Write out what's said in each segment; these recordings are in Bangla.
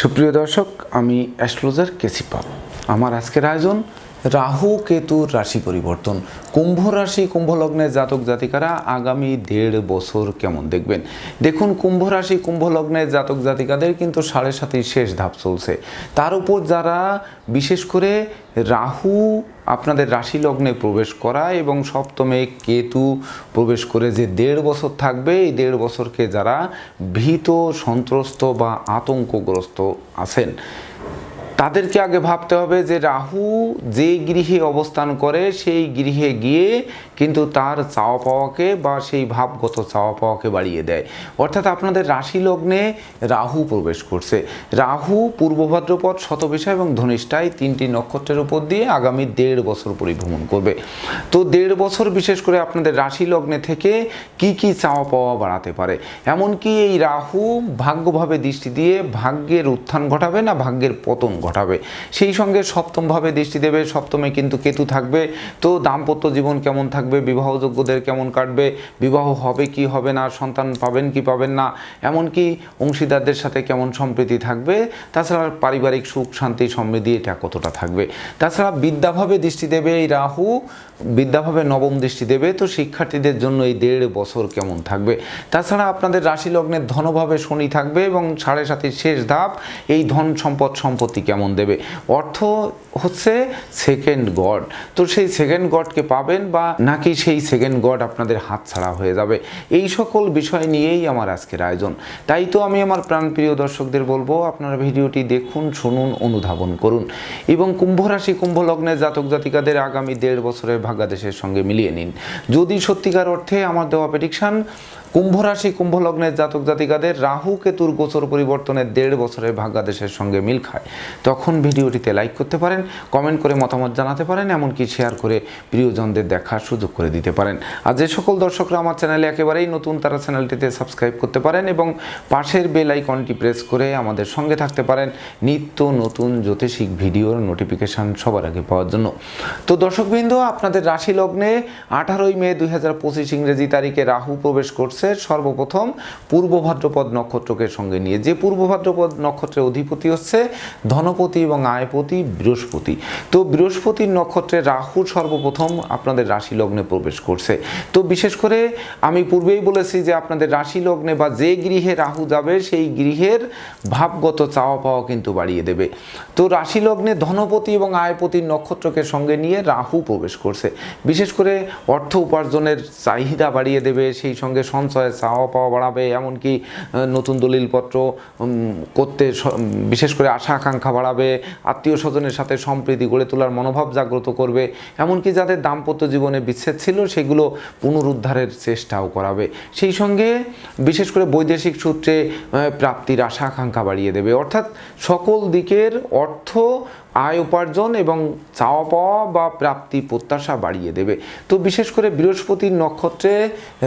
সুপ্রিয় দর্শক, আমি অ্যাস্ট্রোলজার কেসি পাল। আমার আজকের আয়োজন রাহু কেতুর রাশি পরিবর্তন। কুম্ভ রাশি, কুম্ভ লগ্নের জাতক জাতিকারা আগামী দেড় বছর কেমন দেখবেন? দেখুন, কুম্ভ রাশি, কুম্ভ লগ্নের জাতক জাতিকাদের কিন্তু সাড়ে সাতই শেষ ধাপ চলছে। তার উপর যারা বিশেষ করে রাহু আপনাদের রাশি লগ্নে প্রবেশ করা এবং সপ্তমে কেতু প্রবেশ করে যে দেড় বছর থাকবে, এই দেড় বছরকে যারা ভীত, সন্ত্রস্ত বা আতঙ্কগ্রস্ত আছেন, তাদেরকে আগে ভাবতে হবে যে রাহু যে গৃহে অবস্থান করে, সেই গৃহে গিয়ে কিন্তু তার চাওয়া পাওয়াকে বা সেই ভাবগত চাওয়া পাওয়াকে বাড়িয়ে দেয়। অর্থাৎ আপনাদের রাশি লগ্নে রাহু প্রবেশ করছে। রাহু, পূর্ব ভাদ্রপদ, শতবিশা এবং ধনিষ্ঠায় তিনটি নক্ষত্রের উপর দিয়ে আগামী দেড় বছর পরিভ্রমণ করবে। তো দেড় বছর বিশেষ করে আপনাদের রাশি লগ্নে থেকে কি কি চাওয়া পাওয়া বাড়াতে পারে? এমনকি এই রাহু ভাগ্যভাবে দৃষ্টি দিয়ে ভাগ্যের উত্থান ঘটাবে না ভাগ্যের পতন ঘটাবে। সেই সঙ্গে সপ্তমভাবে দৃষ্টি দেবে, সপ্তমে কিন্তু কেতু থাকবে। তো দাম্পত্য জীবন কেমন থাকবে বিবাহযোগ্যদের কেমন কাটবে, বিবাহ হবে কি হবে না, সন্তান পাবেন কি পাবেন না, এমনকি অংশীদারদের সাথে কেমন সম্প্রীতি থাকবে, তাছাড়া পারিবারিক সুখ, শান্তি সমৃদ্ধি, এটা কতটা থাকবে। তাছাড়া বিদ্যাভাবে দৃষ্টি দেবে এই রাহু বিদ্যাভাবে নবম দৃষ্টি দেবে, তো শিক্ষার্থীদের জন্য এই দেড় বছর কেমন থাকবে? তাছাড়া আপনাদের রাশি লগ্নের ধনভাবে শনি থাকবে এবং সাড়ে সাতের শেষ ধাপ, এই ধন সম্পদ সম্পত্তি কেমন দেবে? অর্থ হচ্ছে সেকেন্ড গড তো সেই সেকেন্ড গডকে পাবেন বা নাকি সেই সেকেন্ড গড আপনাদের হাত ছাড়া হয়ে যাবে? এই সকল বিষয় নিয়েই আমার আজকের আয়োজন। তাই তো আমি আমার প্রাণপ্রিয় দর্শকদের বলব, আপনারা ভিডিওটি দেখুন, শুনুন, অনুধাবন করুন। এবং কুম্ভ রাশি, কুম্ভ লগ্নের জাতক জাতিকাদের আগামী দেড় বছরের ভাগ্যাদেশের সঙ্গে মিলিয়ে নিন। যদি সত্যিকার অর্থে আমার দেওয়া প্রেডিকশন কুম্ভ রাশি কুম্ভ লগ্নের জাতক জাতিকাদের রাহু কেতুর গোচর পরিবর্তনের দেড় বছরের ভাগ্যাদেশের সঙ্গে মিল খায়। তখন ভিডিওটিতে লাইক করতে পারেন কমেন্ট করে মতামত জানাতে পারেন, এমনকি শেয়ার করে প্রিয়জনদের দেখার সুযোগ করে দিতে পারেন। আর যে সকল দর্শকরা আমার চ্যানেলে একেবারেই নতুন, তারা চ্যানেলটিতে সাবস্ক্রাইব করতে পারেন এবং পাশের বেল আইকনটি প্রেস করে আমাদের সঙ্গে থাকতে পারেন নিত্য নতুন জ্যোতিষিক ভিডিওর নোটিফিকেশান সবার আগে পাওয়ার জন্য। তো দর্শকবৃন্দ, আপনাদের রাশি লগ্নে আঠারোই মে দুই হাজার পঁচিশ ইংরেজি তারিখে রাহু প্রবেশ করছে। সর্বপ্রথম পূর্ব ভাদ্রপদ নক্ষত্রকে সঙ্গে নিয়ে। যে পূর্ব ভাদ্রপদ নক্ষত্রের অধিপতি হচ্ছে ধনপতি এবং আয়পতি বৃহস্পতি। তো বৃহস্পতির নক্ষত্রে রাহু সর্বপ্রথম আপনাদের রাশি লগ্নে প্রবেশ করছে। তো বিশেষ করে আমি পূর্বেই বলেছি যে আপনাদের রাশি লগ্নে বা যে গৃহে রাহু যাবে, সেই গৃহের ভাবগত চাওয়া পাওয়া কিন্তু বাড়িয়ে দেবে। তো রাশি লগ্নে ধনপতি এবং আয়পতির নক্ষত্রকে সঙ্গে নিয়ে রাহু প্রবেশ করছে। বিশেষ করে অর্থ উপার্জনের চাহিদা বাড়িয়ে দেবে, সেই সঙ্গে সঞ্চয়ে চাওয়া পাওয়া বাড়াবে, এমনকি নতুন দলিলপত্র করতে বিশেষ করে আশা আকাঙ্ক্ষা বাড়াবে, আত্মীয় স্বজনের সাথে সম্প্রীতি গড়ে তোলার মনোভাব জাগ্রত করবে, এমনকি যাদের দাম্পত্য জীবনে বিচ্ছেদ ছিল, সেগুলো পুনরুদ্ধারের চেষ্টাও করাবে। সেই সঙ্গে, বিশেষ করে বৈদেশিক সূত্রে প্রাপ্তির আশা আকাঙ্ক্ষা বাড়িয়ে দেবে। অর্থাৎ সকল দিকের অর্থ আয় উপার্জন এবং চাওয়া পাওয়া বা প্রাপ্তি প্রত্যাশা বাড়িয়ে দেবে। তো বিশেষ করে বৃহস্পতির নক্ষত্রে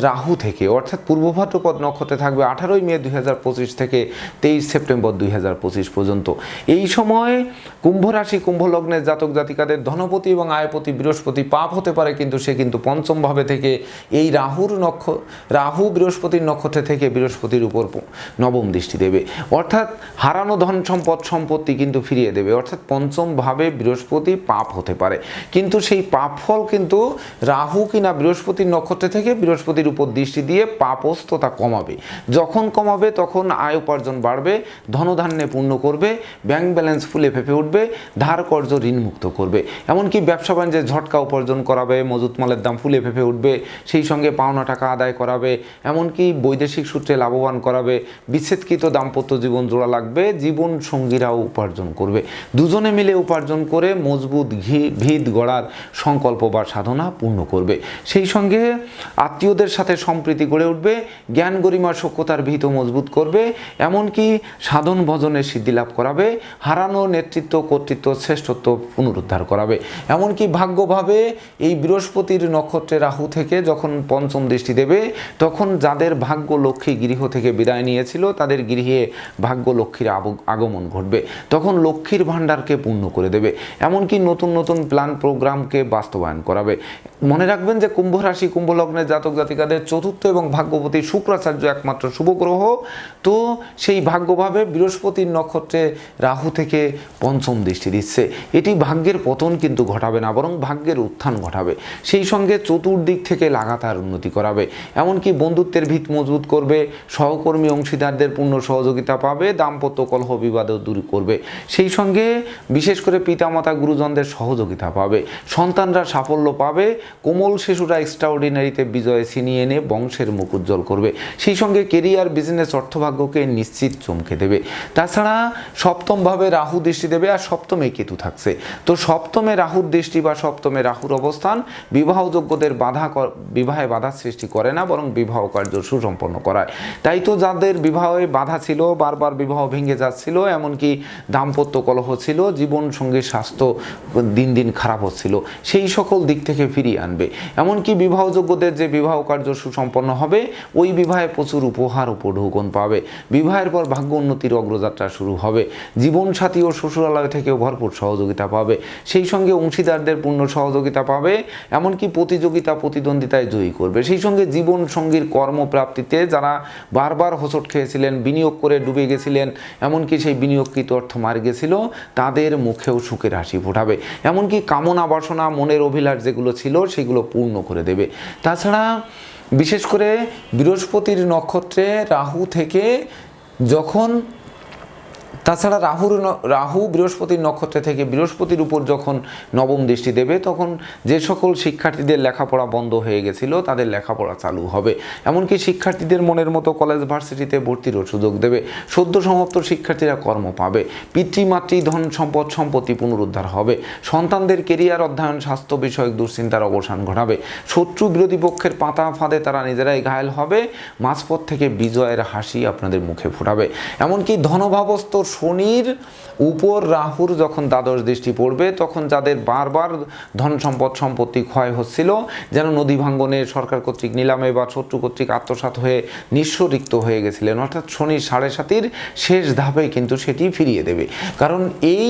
রাহু থেকে, অর্থাৎ পূর্ব ভাদ্রপদ নক্ষত্রে থাকবে আঠারোই মে দুই হাজার পঁচিশ থেকে তেইশ সেপ্টেম্বর দুই হাজার পঁচিশ পর্যন্ত। এই সময় কুম্ভ রাশি, কুম্ভ লগ্নের জাতক জাতিকাদের ধনপতি এবং আয়পতি বৃহস্পতি পাপ হতে পারে, কিন্তু সে কিন্তু পঞ্চম ভাবে থেকে এই রাহুর নক্ষ, রাহু বৃহস্পতির নক্ষত্রে থেকে বৃহস্পতির উপর নবম দৃষ্টি দেবে। অর্থাৎ হারানো ধন সম্পদ, সম্পত্তি কিন্তু ফিরিয়ে দেবে। অর্থাৎ পঞ্চম ভাবে বৃহস্পতি পাপ হতে পারে। কিন্তু সেই পাপ ফল কিন্তু রাহু কিনা বৃহস্পতির নক্ষত্রে থেকে বৃহস্পতির উপর দৃষ্টি দিয়ে পাপস্থতা কমাবে। যখন কমাবে তখন আয় উপার্জন বাড়বে, ধনধান্যে পূর্ণ করবে, ব্যাংক ব্যালেন্স ফুলে ফেপে উঠবে, ধার কর্য ঋণমুক্ত করবে। এমনকি ব্যবসা বাণিজ্যে ঝটকা উপার্জন করাবে, মজুত মালের দাম ফুলে ফেপে উঠবে, সেই সঙ্গে পাওনা টাকা আদায় করাবে, এমনকি বৈদেশিক সূত্রে লাভবান করাবে, বিচ্ছেদকৃত দাম্পত্য জীবন জোড়া লাগবে, জীবন সঙ্গীরাও উপার্জন করবে। দুজনে মিলে উপার্জন করে মজবুত ঘি, ভিত গড়ার সংকল্প বা সাধনা পূর্ণ করবে। সেই সঙ্গে আত্মীয়দের সাথে সম্প্রীতি গড়ে উঠবে, জ্ঞান গরিমা সক্ষতার ভিত মজবুত করবে, এমনকি সাধন ভজনের সিদ্ধি লাভ করাবে, হারানো নেতৃত্ব, কর্তৃত্ব, শ্রেষ্ঠত্ব পুনরুদ্ধার করাবে। এমনকি ভাগ্যভাবে এই বৃহস্পতির নক্ষত্রে রাহু থেকে যখন পঞ্চম দৃষ্টি দেবে, তখন যাদের ভাগ্য লক্ষ্মী গৃহ থেকে বিদায় নিয়েছিল, তাদের গৃহে ভাগ্য লক্ষ্মীর আগমন ঘটবে। তখন লক্ষ্মীর ভাণ্ডারকে পূর্ণ করে দেবে। এমনকি নতুন নতুন প্ল্যান প্রোগ্রামকে বাস্তবায়ন করাবে। মনে রাখবেন যে কুম্ভ রাশি, কুম্ভ লগ্নের জাতক জাতিকাদের চতুর্থ এবং ভাগ্যপতি শুক্রাচার্য একমাত্র শুভ গ্রহ। তো সেই ভাগ্যভাবে বৃহস্পতির নক্ষত্রে রাহু থেকে পঞ্চম দৃষ্টি দিচ্ছে। এটি ভাগ্যের পতন কিন্তু ঘটাবে না, বরং ভাগ্যের উত্থান ঘটাবে। সেই সঙ্গে চতুর্দিক থেকে লাগাতার উন্নতি করাবে। এমনকি বন্ধুত্বের ভিত মজবুত করবে, সহকর্মী অংশীদারদের পূর্ণ সহযোগিতা পাবে, দাম্পত্য কলহ বিবাদও দূর করবে। সেই সঙ্গে বিশেষ করে পিতামাতা গুরুজনদের সহযোগিতা পাবে, সন্তানরা সাফল্য পাবে, কোমল শিশুরা এক্সট্রাঅর্ডিনারিতে বিজয়ে ছিনিয়ে এনে বংশের মুখ উজ্জ্বল করবে, সেই সঙ্গে কেরিয়ার বিজনেস অর্থভাগ্যকে নিশ্চিত চমকে দেবে। তাছাড়া সপ্তমভাবে রাহু দৃষ্টি দেবে আর সপ্তমে কেতু থাকছে। তো সপ্তমে রাহুর দৃষ্টি বা সপ্তমে রাহুর অবস্থান বিবাহযোগ্যদের বাধা বিবাহে বাধা সৃষ্টি করে না, বরং বিবাহ কার্য সুসম্পন্ন করায়। তাই তো যাদের বিবাহে বাধা ছিল, বারবার বিবাহ ভেঙে যাচ্ছিল, এমনকি দাম্পত্য কলহ ছিল সঙ্গী স্বাস্থ্য দিন দিন খারাপ হচ্ছিল, সেই সকল দিক থেকে ফিরিয়ে আনবে। এমনকি বিবাহযোগ্যদের যে বিবাহ কার্য সুসম্পন্ন হবে, ওই বিবাহে প্রচুর উপহার উপঢৌকন পাবে। বিবাহের পর ভাগ্য উন্নতির অগ্রযাত্রা শুরু হবে। জীবনসাথী ও শ্বশুরালয় থেকেও ভরপুর সহযোগিতা পাবে। সেই সঙ্গে অংশীদারদের পূর্ণ সহযোগিতা পাবে, এমনকি প্রতিযোগিতা প্রতিদ্বন্দ্বিতায় জয়ী করবে। সেই সঙ্গে জীবন সঙ্গীর কর্মপ্রাপ্তিতে যারা বারবার হোঁচট খেয়েছিলেন, বিনিয়োগ করে ডুবে গেছিলেন, এমনকি সেই বিনিয়োগকৃত অর্থ মার গেছিল, তাদের মুখেও সুখের হাসি ফোটাবে। এমনকি কামনা, বাসনা, মনের অভিলাষ যেগুলো ছিল সেগুলো পূর্ণ করে দেবে। তাছাড়া বিশেষ করে বৃহস্পতির নক্ষত্রে রাহু থেকে যখন তাছাড়া রাহুর রাহু বৃহস্পতির নক্ষত্রে থেকে বৃহস্পতির উপর যখন নবম দৃষ্টি দেবে, তখন যে সকল শিক্ষার্থীদের লেখাপড়া বন্ধ হয়ে গেছিল, তাদের লেখাপড়া চালু হবে। এমনকি শিক্ষার্থীদের মনের মতো কলেজ ভার্সিটিতে ভর্তিরও সুযোগ দেবে। সদ্য সমাপ্ত শিক্ষার্থীরা কর্ম পাবে। পিতৃমাতৃ ধন সম্পদ সম্পত্তি পুনরুদ্ধার হবে। সন্তানদের কেরিয়ার অধ্যয়ন, স্বাস্থ্য বিষয়ক দুশ্চিন্তার অবসান ঘটাবে। শত্রু বিরোধী পক্ষের পাতা ফাঁদে তারা নিজেরাই ঘায়েল হবে। মাঝপথ থেকে বিজয়ের হাসি আপনাদের মুখে ফোটাবে। এমনকি ধনভাবস্থ শনির উপর রাহুর যখন দ্বাদশ দৃষ্টি পড়বে, তখন যাদের বারবার ধন সম্পদ সম্পত্তি ক্ষয় হচ্ছিল, যেন নদী ভাঙ্গনে সরকার কর্তৃক নিলামে বা শত্রু কর্তৃক আত্মসাৎ হয়ে নিঃস্বরিক্ত হয়ে গেছিলেন। অর্থাৎ শনির সাড়ে সাতির শেষ ধাপে কিন্তু সেটি ফিরিয়ে দেবে। কারণ এই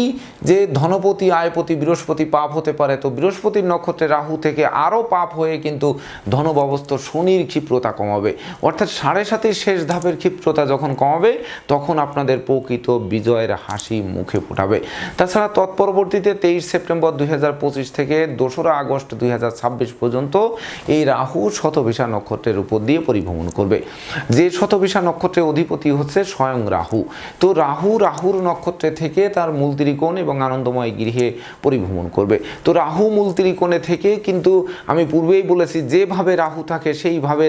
যে ধনপতি, আয়পতি, বৃহস্পতি পাপ হতে পারে, তো বৃহস্পতির নক্ষত্রে রাহু থেকে আরও পাপ হয়ে কিন্তু ধনবাবস্থ শনির ক্ষিপ্রতা কমাবে। অর্থাৎ সাড়ে সাতির শেষ ধাপের ক্ষিপ্রতা যখন কমাবে, তখন আপনাদের প্রকৃত বিজয়ের হাসি মুখে ফোটাবে। তাছাড়া তৎপরবর্তীতে তেইশ সেপ্টেম্বর দুই হাজার পঁচিশ থেকে দোসরা আগস্ট দুই হাজার ছাব্বিশ পর্যন্ত এই রাহু শতভিসা নক্ষত্রের উপর দিয়ে পরিভ্রমণ করবে। যে শতভিসা নক্ষত্রের অধিপতি হচ্ছে স্বয়ং রাহু। তো রাহু, রাহুর নক্ষত্রে থেকে তার মূল ত্রিকোণ এবং আনন্দময় গৃহে পরিভ্রমণ করবে। তো রাহু মূল ত্রিকোণে থেকে কিন্তু আমি পূর্বেই বলেছি, যেভাবে রাহু থাকে সেইভাবে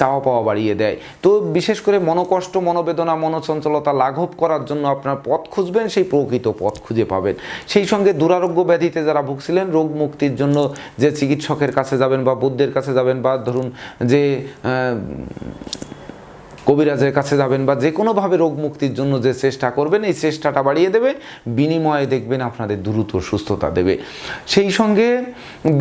চাওয়া পাওয়া বাড়িয়ে দেয়। তো বিশেষ করে মনোকষ্ট, মনোবেদনা, মনোচঞ্চলতা লাঘব করার জন্য আপনার পথ খুঁজবেন, সেই প্রকৃত পথ খুঁজে পাবেন। সেই সঙ্গে দুরারোগ্য ব্যাধিতে যারা ভুগছিলেন, রোগ মুক্তির জন্য যে চিকিৎসকের কাছে যাবেন বা বুদ্ধের কাছে যাবেন বা ধরুন যে কবিরাজের কাছে যাবেন বা যে কোনোভাবে রোগ মুক্তির জন্য যে চেষ্টা করবেন, এই চেষ্টাটা বাড়িয়ে দেবে, বিনিময়ে দেখবেন আপনাদের দ্রুত সুস্থতা দেবে। সেই সঙ্গে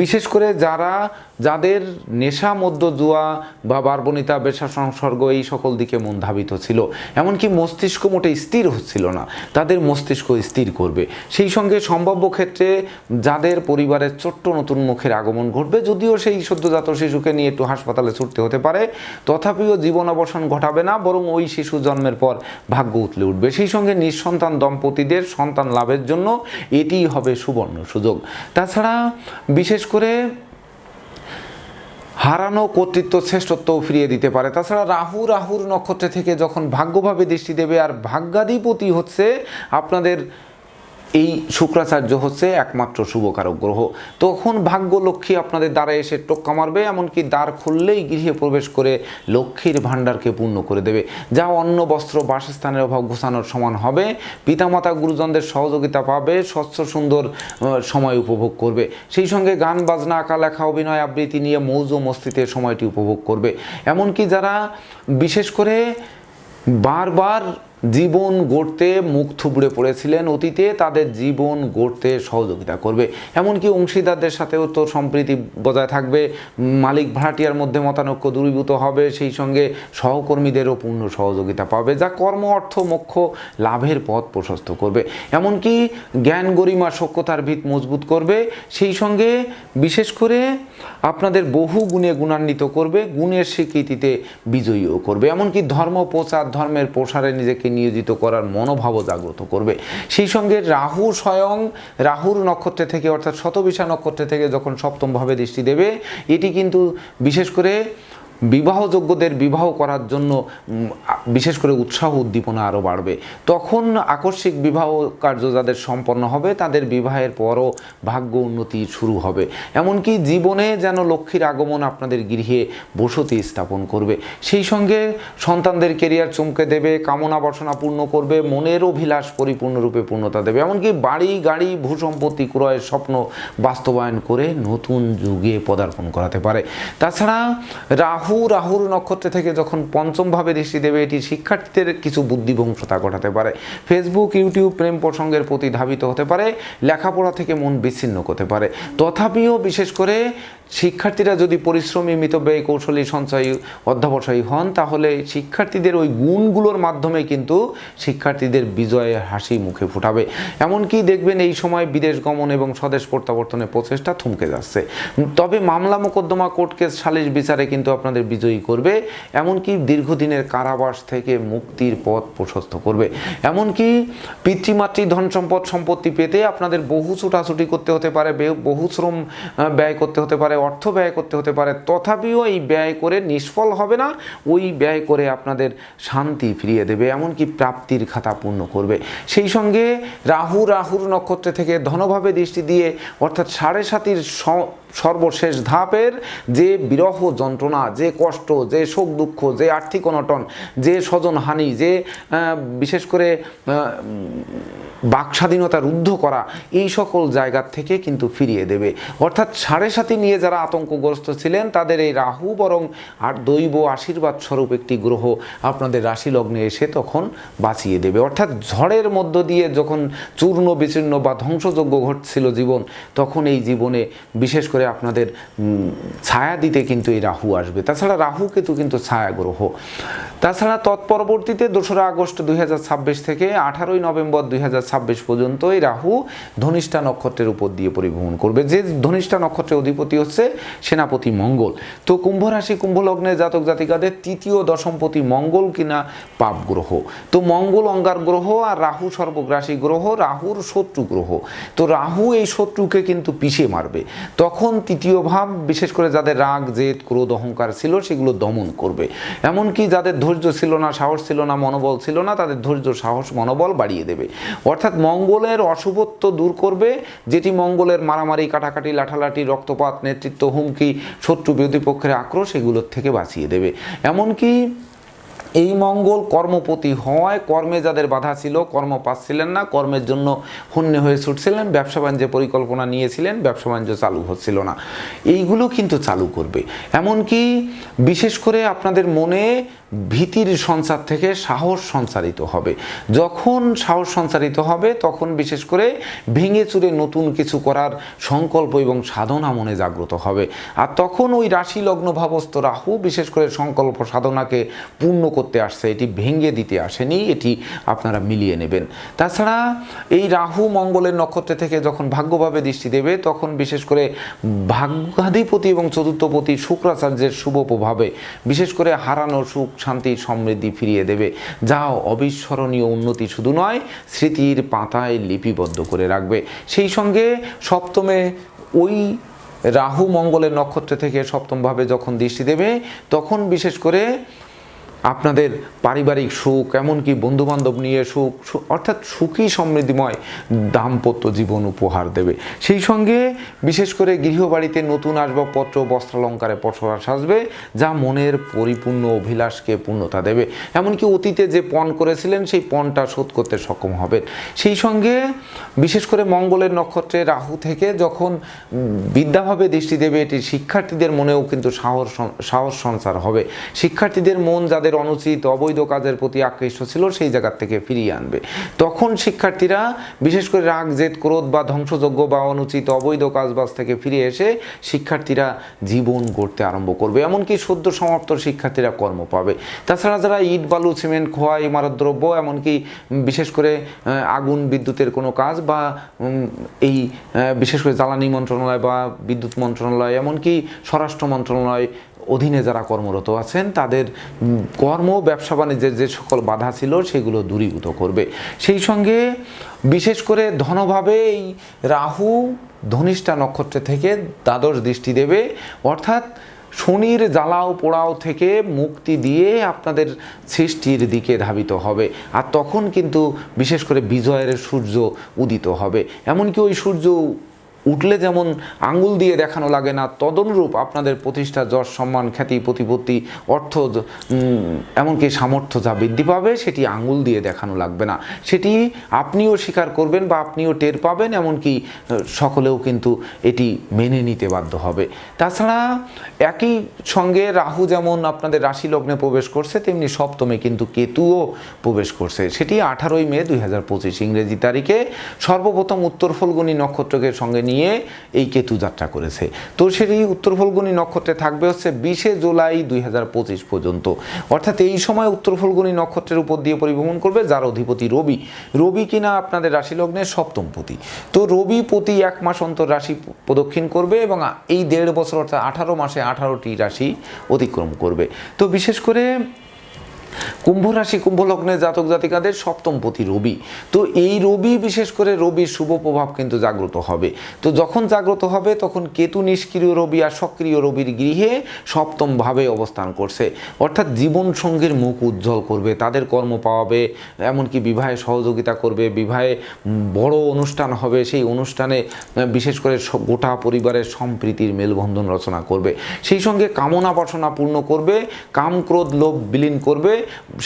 বিশেষ করে যারা যাদের নেশা মধ্য জুয়া বা বার্বনিতা, বেশা সংসর্গ এই সকল দিকে মন ধাবিত ছিল। এমনকি মস্তিষ্ক মোটে স্থির হচ্ছিল না। তাদের মস্তিষ্ক স্থির করবে। সেই সঙ্গে সম্ভাব্য ক্ষেত্রে যাদের পরিবারের ছোট্ট নতুন মুখের আগমন ঘটবে, যদিও সেই সদ্যজাত শিশুকে নিয়ে একটু হাসপাতালে ছুটতে হতে পারে, তথাপিও জীবন অবসান ঘটাবে না, বরং ওই শিশু জন্মের পর ভাগ্য উতলে উঠবে। সেই সঙ্গে নিঃসন্তান দম্পতিদের সন্তান লাভের জন্য এটিই হবে সুবর্ণ সুযোগ। তাছাড়া বিশেষ করে হারানো কর্তৃত্ব শ্রেষ্ঠত্ব ফিরিয়ে দিতে পারে। তাছাড়া রাহু, রাহুর নক্ষত্রে থেকে যখন ভাগ্যভাবে দৃষ্টি দেবে, আর ভাগ্যাধিপতি হচ্ছে আপনাদের এই শুক্রাচার্য হচ্ছে একমাত্র শুভকারক গ্রহ। তখন ভাগ্য লক্ষ্মী আপনাদের দ্বারা এসে টোক্কা মারবে, এমনকি দ্বার খুললেই গৃহে প্রবেশ করে লক্ষ্মীর ভাণ্ডারকে পূর্ণ করে দেবে। যা অন্ন, বস্ত্র, বাসস্থানের অভাব ঘোষানোর সমান হবে। পিতামাতা গুরুজনদের সহযোগিতা পাবে, স্বচ্ছ, সুন্দর সময় উপভোগ করবে। সেই সঙ্গে গান, বাজনা, আঁকা, লেখা, অভিনয় আবৃত্তি নিয়ে মৌজ মস্তিতে সময়টি উপভোগ করবে। এমনকি যারা, বিশেষ করে বারবার জীবন গড়তে মুখ থুবড়ে পড়েছিলেন অতীতে, তাদের জীবন গড়তে সহযোগিতা করবে। এমনকি অংশীদারদের সাথেও তো সম্প্রীতি বজায় থাকবে। মালিক ভাড়াটিয়ার মধ্যে মতানৈক্য দূরীভূত হবে, সেই সঙ্গে সহকর্মীদেরও পূর্ণ সহযোগিতা পাবে, যা কর্ম, অর্থ, মোক্ষ, লাভের পথ প্রশস্ত করবে। এমনকি জ্ঞান গরিমা সক্ষতার ভিত মজবুত করবে, সেই সঙ্গে বিশেষ করে আপনাদের বহু গুণে গুণান্বিত করবে, গুণের স্বীকৃতিতে বিজয়ীও করবে। এমনকি ধর্ম, প্রচার, ধর্মের প্রসারে নিজেকে নিয়োজিত করার মনোভাবও জাগ্রত করবে। সেই সঙ্গে রাহু স্বয়ং, রাহুর নক্ষত্রে থেকে অর্থাৎ শতবিশা নক্ষত্রে থেকে যখন সপ্তমভাবে দৃষ্টি দেবে, এটি কিন্তু বিশেষ করে বিবাহযোগ্যদের বিবাহ করার জন্য বিশেষ করে উৎসাহ উদ্দীপনা আরও বাড়বে। তখন আকস্মিক বিবাহ কার্য যাদের সম্পন্ন হবে, তাদের বিবাহের পরও ভাগ্য উন্নতি শুরু হবে। এমনকি জীবনে যেন লক্ষ্মীর আগমন আপনাদের গৃহে বসতি স্থাপন করবে। সেই সঙ্গে সন্তানদের কেরিয়ার চমকে দেবে, কামনা বাসনা পূর্ণ করবে, মনের অভিলাষ পরিপূর্ণরূপে পূর্ণতা দেবে। এমনকি বাড়ি, গাড়ি, ভূসম্পত্তি ক্রয়ের স্বপ্ন বাস্তবায়ন করে নতুন যুগে পদার্পণ করাতে পারে। তাছাড়া রাহু রাহুর নক্ষত্র থেকে যখন পঞ্চমভাবে দৃষ্টি দেবে, এটি শিক্ষার্থীদের কিছু বুদ্ধিভংসতা ঘটাতে পারে। ফেসবুক ইউটিউব প্রেম প্রসঙ্গের প্রতি ধাবিত হতে পারে, লেখাপড়া থেকে মন বিচ্ছিন্ন করতে পারে। তথাপিও বিশেষ করে শিক্ষার্থীরা যদি পরিশ্রমী, মিতব্যয়ী, কৌশলী, সঞ্চয়ী, অধ্যাবসায়ী হন, তাহলে শিক্ষার্থীদের ওই গুণগুলোর মাধ্যমে কিন্তু শিক্ষার্থীদের বিজয়ের হাসি মুখে ফুটাবে। এমনকি দেখবেন এই সময় বিদেশ গমন এবং স্বদেশ প্রত্যাবর্তনের প্রচেষ্টা থমকে যাচ্ছে। তবে মামলা মোকদ্দমা কোর্ট কেস সালিশ বিচারে কিন্তু আপনাদের বিজয়ী করবে, এমনকি দীর্ঘদিনের কারাবাস থেকে মুক্তির পথ প্রশস্ত করবে। এমনকি পিতৃমাতৃ ধন সম্পদ সম্পত্তি পেতে আপনাদের বহু ছুটাছুটি করতে হতে পারে বহু শ্রম ব্যয় করতে হতে পারে, অর্থ ব্যয় করতে হতে পারে। তথাপিও এই ব্যয় করে নিষ্ফল হবে না, ওই ব্যয় করে আপনাদের শান্তি ফিরিয়ে দেবে, এমনকি প্রাপ্তির খাতা পূর্ণ করবে। সেই সঙ্গে রাহু, রাহুর নক্ষত্রে থেকে ধনভাবে দৃষ্টি দিয়ে, অর্থাৎ সাড়ে সাতির সর্বশেষ ধাপের যে বিরহ যন্ত্রণা, যে কষ্ট, যে শোক দুঃখ, যে আর্থিক অনটন, যে স্বজন হানি, যে বিশেষ করে বাকস্বাধীনতা রুদ্ধ করা, এই সকল জায়গার থেকে কিন্তু ফিরিয়ে দেবে। অর্থাৎ সাড়ে সাথে নিয়ে যারা আতঙ্কগ্রস্ত ছিলেন, তাদের এই রাহু বরং আর দৈব আশীর্বাদ স্বরূপ একটি গ্রহ আপনাদের রাশি লগ্নে এসে তখন বাঁচিয়ে দেবে। অর্থাৎ ঝড়ের মধ্য দিয়ে যখন চূর্ণ বিচূর্ণ বা ধ্বংসযোগ্য ঘটছিল জীবন, তখন এই জীবনে বিশেষ করে আপনাদের ছায়া দিতে কিন্তু এই রাহু আসবে। তাছাড়া রাহু কেতু কিন্তু ছায়া গ্রহ। তাছাড়া তৎপরবর্তীতে দোসরা আগস্ট দুই থেকে আঠারোই নভেম্বর দুই পর্যন্ত এই রাহু ধনিষ্ঠা নক্ষত্রের উপর দিয়ে পরিভ্রমণ করবে। যে ধনিষ্ঠা নক্ষত্রের অধিপতি হচ্ছে সেনাপতি মঙ্গল। তো কুম্ভ রাশি জাতক জাতিকাদের তৃতীয় দশমপতি মঙ্গল কিনা পাপ গ্রহ। তো মঙ্গল অঙ্গার গ্রহ আর রাহু সর্বগ্রাসী গ্রহ, রাহুর শত্রু গ্রহ। তো রাহু এই শত্রুকে কিন্তু পিছিয়ে মারবে। তখন তৃতীয় ভাব, বিশেষ করে যাদের রাগ, জেদ, ক্রোধ, অহংকার ছিল, সেগুলো দমন করবে। এমনকি যাদের ধৈর্য ছিল না, সাহস ছিল না, মনোবল ছিল না, তাদের ধৈর্য, সাহস, মনোবল বাড়িয়ে দেবে। অর্থাৎ মঙ্গলের অশুভত্ব দূর করবে, যেটি মঙ্গলের মারামারি, কাটাকাটি লাঠালাঠি রক্তপাত, নেতৃত্ব, হুমকি, শত্রু বিরোধী পক্ষের আক্রোশ, এগুলোর থেকে বাঁচিয়ে দেবে। এমনকি এই মঙ্গল কর্মপতি হওয়ায় কর্মে যাদের বাধা ছিল, কর্ম পাচ্ছিলেন না, কর্মের জন্য হন্যে হয়ে ছুটছিলেন, ব্যবসা বাণিজ্যের পরিকল্পনা নিয়েছিলেন, ব্যবসা বাণিজ্য চালু হচ্ছিল না। এইগুলো কিন্তু চালু করবে। এমনকি বিশেষ করে আপনাদের মনে ভীতির সঞ্চার থেকে সাহস সঞ্চারিত হবে। যখন সাহস সঞ্চারিত হবে, তখন বিশেষ করে ভেঙে চুরে নতুন কিছু করার সংকল্প এবং সাধনা মনে জাগ্রত হবে। আর তখন ওই রাশি লগ্ন ভাবস্থ রাহু বিশেষ করে সংকল্প সাধনাকে পূর্ণ করতে আসছে, এটি ভেঙে দিতে আসেনি, এটি আপনারা মিলিয়ে নেবেন। তাছাড়া এই রাহু মঙ্গলের নক্ষত্র থেকে যখন ভাগ্যভাবে দৃষ্টি দেবে, তখন বিশেষ করে ভাগ্যাধিপতি এবং চতুর্থপতি শুক্রাচার্যের শুভ প্রভাবে বিশেষ করে হারানো সুখ শান্তি, সমৃদ্ধি ফিরিয়ে দেবে। যা অবিস্মরণীয় উন্নতি শুধু নয়, স্মৃতির পাতায় লিপিবদ্ধ করে রাখবে। সেই সঙ্গে সপ্তমে ওই রাহু মঙ্গলের নক্ষত্র থেকে সপ্তমভাবে যখন দৃষ্টি দেবে, তখন বিশেষ করে আপনাদের পারিবারিক সুখ, এমনকি বন্ধুবান্ধব নিয়ে সুখ অর্থাৎ সুখী সমৃদ্ধিময় দাম্পত্য জীবন উপহার দেবে। সেই সঙ্গে বিশেষ করে গৃহবাড়িতে নতুন আসবাবপত্র, বস্ত্রালঙ্কারে পসরা সাজবে, যা মনের পরিপূর্ণ অভিলাষকে পূর্ণতা দেবে। এমনকি অতীতে যে পণ করেছিলেন, সেই পণটা শোধ করতে সক্ষম হবেন। সেই সঙ্গে বিশেষ করে মঙ্গলের নক্ষত্রে রাহু থেকে যখন বিদ্যাভাবে দৃষ্টি দেবে, এটি শিক্ষার্থীদের মনেও কিন্তু সাহস সাহস সঞ্চার হবে। শিক্ষার্থীদের মন যাদের অনুচিত অবৈধ কাজের প্রতি আকৃষ্ট ছিল, সেই জায়গার থেকে ফিরিয়ে আনবে। তখন শিক্ষার্থীরা, বিশেষ করে রাগ, জেদ, ক্রোধ বা ধ্বংসযোগ্য বা অনুচিত অবৈধ কাজবাজ থেকে ফিরে এসে শিক্ষার্থীরা জীবন গড়তে আরম্ভ করবে। এমনকি সদ্য সমাপ্ত শিক্ষার্থীরা কর্ম পাবে। তাছাড়া যারা ইট, বালু, সিমেন্ট খোয়া ইমারত দ্রব্য এমনকি বিশেষ করে আগুন, বিদ্যুতের কোনো কাজ বা এই বিশেষ করে জ্বালানি মন্ত্রণালয় বা বিদ্যুৎ মন্ত্রণালয়, এমনকি স্বরাষ্ট্র মন্ত্রণালয় অধীনে যারা কর্মরত আছেন, তাদের কর্ম, ব্যবসা বাণিজ্যের যে সকল বাধা ছিল, সেগুলো দূরীভূত করবে। সেই সঙ্গে বিশেষ করে ধনভাবে এই রাহু, ধনিষ্ঠা নক্ষত্র থেকে দ্বাদশ দৃষ্টি দেবে। অর্থাৎ শনির জ্বালাও পোড়াও থেকে মুক্তি দিয়ে আপনাদের সৃষ্টির দিকে ধাবিত হবে। আর তখন কিন্তু বিশেষ করে বিজয়ের সূর্য উদিত হবে। এমনকি ওই সূর্য উঠলে যেমন আঙ্গুল দিয়ে দেখানো লাগে না, তদনুরূপ আপনাদের প্রতিষ্ঠা, যশ, সম্মান, খ্যাতি, প্রতিপত্তি, অর্থ এমনকি সামর্থ্য যা বৃদ্ধি পাবে, সেটি আঙ্গুল দিয়ে দেখানো লাগবে না। সেটি আপনিও স্বীকার করবেন বা আপনিও টের পাবেন, এমনকি সকলেও কিন্তু এটি মেনে নিতে বাধ্য হবে। তাছাড়া, একই সঙ্গে রাহু যেমন আপনাদের রাশি লগ্নে প্রবেশ করছে, তেমনি সপ্তমে কিন্তু কেতুও প্রবেশ করছে। সেটি আঠারোই মে দুই হাজার পঁচিশ ইংরেজি তারিখে সর্বপ্রথম উত্তর ফলগুনি নক্ষত্রকে সঙ্গে নিয়ে এই কেতু যাত্রা করেছে। তো সেটি উত্তর ফলগুনি নক্ষত্রে থাকবে হচ্ছে বিশে জুলাই দুই হাজার পঁচিশ পর্যন্ত। অর্থাৎ এই সময় উত্তর ফলগুনি নক্ষত্রের উপর দিয়ে পরিভ্রমণ করবে যার অধিপতি রবি। রবি কিনা আপনাদের রাশি সপ্তম পতি। তো রবি প্রতি এক মাস অন্তর রাশি প্রদক্ষিণ করবে এবং এই দেড় বছর অর্থাৎ আঠারো মাসে আঠারোটি রাশি অতিক্রম করবে। তো বিশেষ করে কুম্ভ রাশি, কুম্ভ লগ্নের জাতক জাতিকাদের সপ্তম পতি রবি। তো এই রবি, বিশেষ করে রবির শুভ প্রভাব কিন্তু জাগ্রত হবে। তো যখন জাগ্রত হবে, তখন কেতু নিষ্ক্রিয় রবি আর সক্রিয় রবির গৃহে সপ্তম ভাবে অবস্থান করছে। অর্থাৎ জীবন সঙ্গীর মুখ উজ্জ্বল করবে, তাদের কর্ম পাওয়াবে, এমনকি বিবাহে সহযোগিতা করবে, বিবাহে বড় অনুষ্ঠান হবে, সেই অনুষ্ঠানে বিশেষ করে গোটা পরিবারের সম্প্রীতির মেলবন্ধন রচনা করবে। সেই সঙ্গে কামনা বাসনা পূর্ণ করবে, কাম ক্রোধ লোভ বিলীন করবে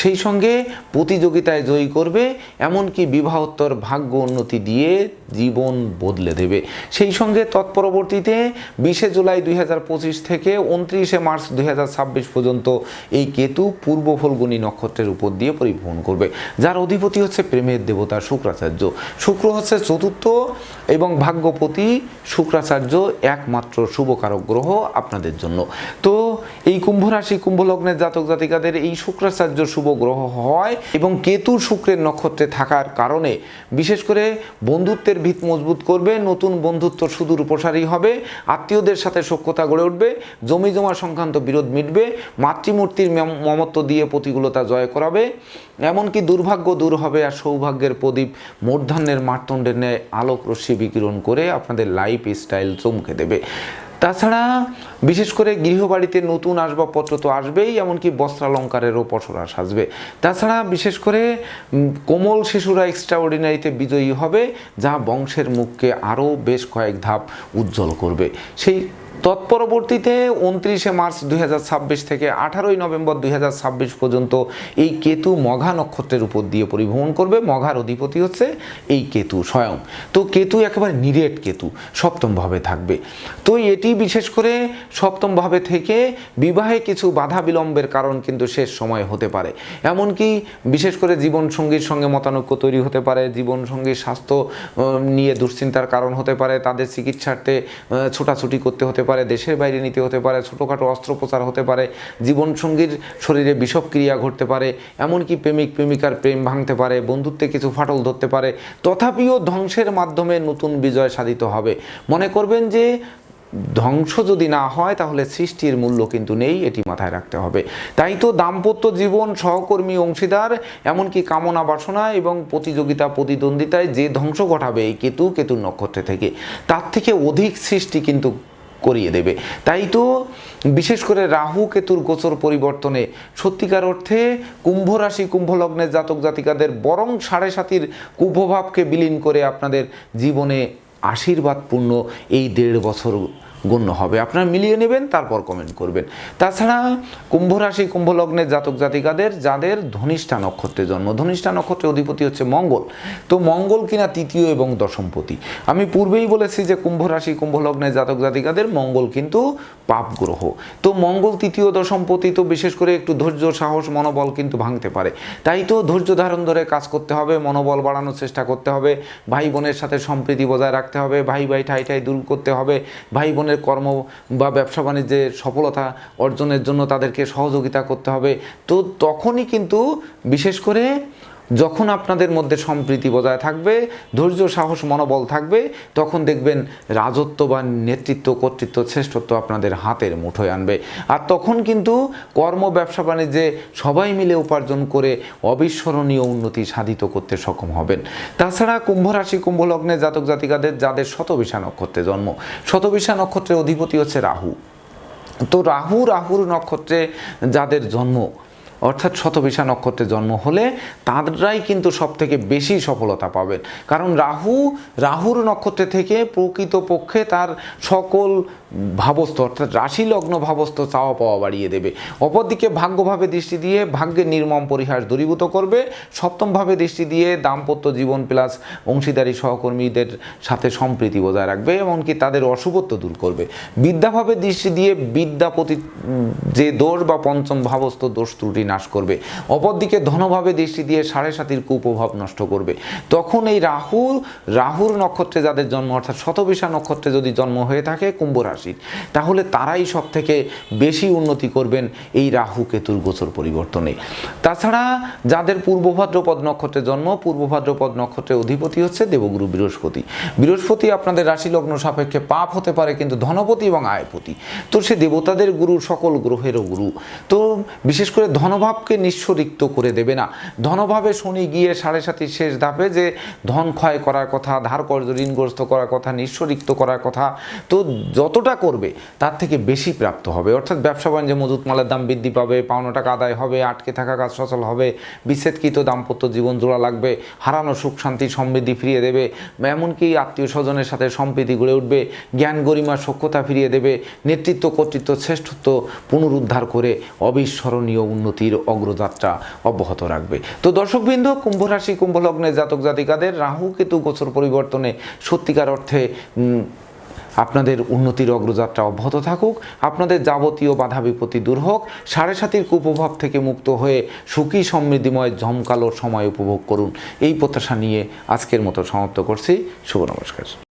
সেই সঙ্গে প্রতিযোগিতায় জয়ী করবে, এমনকি বিবাহোত্তর ভাগ্য উন্নতি দিয়ে জীবন বদলে দেবে। সেই সঙ্গে তৎপরবর্তীতে বিশে জুলাই দুই হাজার পঁচিশ থেকে উনত্রিশে মার্চ দুই হাজার ছাব্বিশ পর্যন্ত এই কেতু পূর্ব ফলগুনি নক্ষত্রের উপর দিয়ে পরিভ্রমণ করবে, যার অধিপতি হচ্ছে প্রেমের দেবতা শুক্রাচার্য। শুক্র হচ্ছে চতুর্থ এবং ভাগ্যপতি শুক্রাচার্য একমাত্র শুভকারক গ্রহ আপনাদের জন্য। তো এই কুম্ভ রাশি কুম্ভ লগ্নের জাতক জাতিকাদের এই শুক্রাচার্য শুভ গ্রহ হয় এবং কেতু শুক্রের নক্ষত্রে থাকার কারণে বিশেষ করে বন্ধুত্বের ভিত মজবুত করবে, নতুন বন্ধুত্ব সুদূর প্রসারী হবে, আত্মীয়দের সাথে সখ্যতা গড়ে উঠবে, জমি জমা সংক্রান্ত বিরোধ মিটবে, মাতৃমূর্তির মমত্ব দিয়ে প্রতিকূলতা জয় করাবে। এমনকি দুর্ভাগ্য দূর হবে আর সৌভাগ্যের প্রদীপ মূর্ধান্যের মারতণ্ডের ন্যায় আলোক রশ্মি বিকিরণ করে আপনাদের লাইফ স্টাইল চমকে দেবে। তাছাড়া বিশেষ করে গৃহবাড়িতে নতুন আসবাবপত্র তো আসবেই, এমনকি বস্ত্রালঙ্কারেরও পসরা সাজবে। তাছাড়া বিশেষ করে কোমল শিশুরা এক্সট্রাঅর্ডিনারিতে বিজয়ী হবে, যা বংশের মুখকে আরও বেশ কয়েক ধাপ উজ্জ্বল করবে। সেই তৎপরবর্তীতে উনত্রিশে মার্চ দুই হাজার ছাব্বিশ থেকে আঠারোই নভেম্বর দুই হাজার ছাব্বিশ পর্যন্ত এই কেতু মঘা নক্ষত্রের উপর দিয়ে পরিভ্রমণ করবে। মঘার অধিপতি হচ্ছে এই কেতু স্বয়ং। তো কেতু একেবারে নিরেট কেতু সপ্তমভাবে থাকবে। তো এটি বিশেষ করে সপ্তমভাবে থেকে বিবাহে কিছু বাধা বিলম্বের কারণ কিন্তু শেষ সময় হতে পারে। এমনকি বিশেষ করে জীবনসঙ্গীর সঙ্গে মতানৈক্য তৈরি হতে পারে, জীবনসঙ্গীর স্বাস্থ্য নিয়ে দুশ্চিন্তার কারণ হতে পারে, তাদের চিকিৎসার্থে ছোটাছুটি করতে হতে পারে। দেশের বাইরে নিতে হতে পারে, ছোটোখাটো অস্ত্রোপচার হতে পারে, জীবনসঙ্গীর শরীরে বিষক্রিয়া ঘটতে পারে, এমনকি প্রেমিক, প্রেমিকার প্রেম ভাঙতে পারে, বন্ধুত্বে কিছু ফাটল ধরতে পারে, তথাপিও ধ্বংসের মাধ্যমে নতুন বিজয় সাধিত হবে। মনে করবেন যে, ধ্বংস যদি না হয়, তাহলে সৃষ্টির মূল্য কিন্তু নেই, এটি মাথায় রাখতে হবে। তাই তো দাম্পত্য জীবন, সহকর্মী, অংশীদার, এমনকি কামনা বাসনা এবং প্রতিযোগিতা, প্রতিদ্বন্দ্বিতায় যে ধ্বংস ঘটাবে এই কেতু, কেতুর নক্ষত্রে থেকে, তার থেকে অধিক সৃষ্টি কিন্তু করিয়ে দেবে। তাই তো বিশেষ করে রাহু কেতুর গোচর পরিবর্তনে সত্যিকার অর্থে কুম্ভ রাশি, কুম্ভ লগ্নের জাতক জাতিকাদের বরং সাড়ে সাতির কুম্ভভাবকে বিলীন করে আপনাদের জীবনে আশীর্বাদপূর্ণ এই দেড় বছর গণ্য হবে। আপনারা মিলিয়ে নেবেন, তারপর কমেন্ট করবেন। তাছাড়া কুম্ভ রাশি, কুম্ভ লগ্নের জাতক জাতিকাদের, যাদের ধনিষ্ঠা নক্ষত্রে জন্ম। ধনিষ্ঠা নক্ষত্রের অধিপতি হচ্ছে মঙ্গল। তো মঙ্গল কিনা তৃতীয় এবং দশমপতি আমি পূর্বেই বলেছি যে কুম্ভ রাশি, কুম্ভ লগ্নের জাতক জাতিকাদের মঙ্গল কিন্তু পাপ গ্রহ। তো মঙ্গল তৃতীয় দশমপতি তো বিশেষ করে একটু ধৈর্য, সাহস, মনোবল কিন্তু ভাঙতে পারে। তাই তো ধৈর্য ধারণ ধরে কাজ করতে হবে, মনোবল বাড়ানোর চেষ্টা করতে হবে। ভাই বোনের সাথে সম্প্রীতি বজায় রাখতে হবে, ভাই ভাই ঠাই ঠাই দূর করতে হবে, ভাই বোনের কর্ম বা ব্যবসা বাণিজ্যে সফলতা অর্জনের জন্য তাদেরকে সহযোগিতা করতে হবে। তো তখনই কিন্তু বিশেষ করে যখন আপনাদের মধ্যে সম্প্রীতি বজায় থাকবে, ধৈর্য, সাহস, মনোবল থাকবে, তখন দেখবেন রাজত্ব বা নেতৃত্ব, কর্তৃত্ব, শ্রেষ্ঠত্ব আপনাদের হাতের মুঠোয় আনবে। আর তখন কিন্তু কর্ম, ব্যবসা, বাণিজ্যে সবাই মিলে উপার্জন করে অবিস্মরণীয় উন্নতি সাধিত করতে সক্ষম হবেন। তাছাড়া কুম্ভ রাশি, কুম্ভ লগ্নে জাতক জাতিকাদের যাদের শতবিশা নক্ষত্রে জন্ম শতবিশা নক্ষত্রের অধিপতি হচ্ছে রাহু। তো রাহু, রাহুর নক্ষত্রে যাদের জন্ম অর্থাৎ শতবিশা নক্ষত্রে জন্ম হলে তাঁদরাই কিন্তু সব থেকে বেশি সফলতা পাবেন। কারণ রাহু, রাহুর নক্ষত্রে থেকে প্রকৃতপক্ষে তার সকল ভাবস্থ, অর্থাৎ রাশি লগ্ন ভাবস্থ চাওয়া পাওয়া বাড়িয়ে দেবে। অপরদিকে ভাগ্যভাবে দৃষ্টি দিয়ে ভাগ্যের নির্মম পরিহাস দূরীভূত করবে। সপ্তমভাবে দৃষ্টি দিয়ে দাম্পত্য জীবন প্লাস অংশীদারি সহকর্মীদের সাথে সম্প্রীতি বজায় রাখবে, এমনকি তাদের অশুভত্ব দূর করবে। বিদ্যাভাবে দৃষ্টি দিয়ে বিদ্যা প্রতি যে দোষ বা পঞ্চম ভাবস্থ দোষ ত্রুটি নাশ করবে। অপরদিকে ধনভাবে দৃষ্টি দিয়ে সাড়ে সাতির কুপ্রভাব নষ্ট করবে। তখন এই রাহু রাহুর নক্ষত্রে যাদের জন্ম, অর্থাৎ শতবিশা নক্ষত্রে যদি জন্ম হয়ে থাকে, কুম্ভ রাশির তাহলে তারাই সব থেকে বেশি উন্নতি করবেন এই রাহু কেতুর গোচর পরিবর্তনে। তাছাড়া যাদের পূর্ব ভাদ্রপদ নক্ষত্রে জন্ম, পূর্ব ভাদ্রপদ নক্ষত্রের অধিপতি হচ্ছে দেবগুরু বৃহস্পতি। বৃহস্পতি আপনাদের রাশি লগ্ন সাপেক্ষে পাপ হতে পারে, কিন্তু ধনপতি এবং আয়পতি। তো সে দেবতাদের গুরু, সকল গ্রহেরও গুরু। তো বিশেষ করে ধনভাবকে নিঃস্বরিক্ত করে দেবে না। ধনভাবে শনি গিয়ে সাড়ে সাতির শেষ ধাপে যে ধন ক্ষয় করার কথা, ধার কর্য ঋণগ্রস্ত করার কথা, নিঃস্বরিক্ত করার কথা, তো যতটা করবে, তার থেকে বেশি প্রাপ্ত হবে। অর্থাৎ ব্যবসা বাণিজ্যে মজুত মালের দাম বৃদ্ধি পাবে, পাওনা টাকা আদায় হবে, আটকে থাকা কাজ সচল হবে, বিচ্ছেদকৃত দাম্পত্য জীবন জোড়া লাগবে, হারানো সুখ, শান্তি, সমৃদ্ধি ফিরিয়ে দেবে, এমনকি আত্মীয় স্বজনের সাথে সম্প্রীতি গড়ে উঠবে, জ্ঞান গরিমা সক্ষতা ফিরিয়ে দেবে, নেতৃত্ব, কর্তৃত্ব, শ্রেষ্ঠত্ব পুনরুদ্ধার করে অবিস্মরণীয় উন্নতির অগ্রযাত্রা অব্যাহত রাখবে। তো দর্শকবৃন্দ কুম্ভ রাশি কুম্ভ লগ্নের জাতক জাতিকাদের রাহু কেতু গোচর পরিবর্তনে সত্যিকার অর্থে আপনাদের উন্নতির অগ্রযাত্রা অব্যাহত থাকুক, আপনাদের যাবতীয় বাধা বিপত্তি দূর হোক, সাড়ে সাতির কুপ্রভাব থেকে মুক্ত হয়ে সুখী সমৃদ্ধিময় ঝমকালো সময় উপভোগ করুন। এই প্রত্যাশা নিয়ে আজকের মতো সমাপ্ত করছি। শুভ নমস্কার।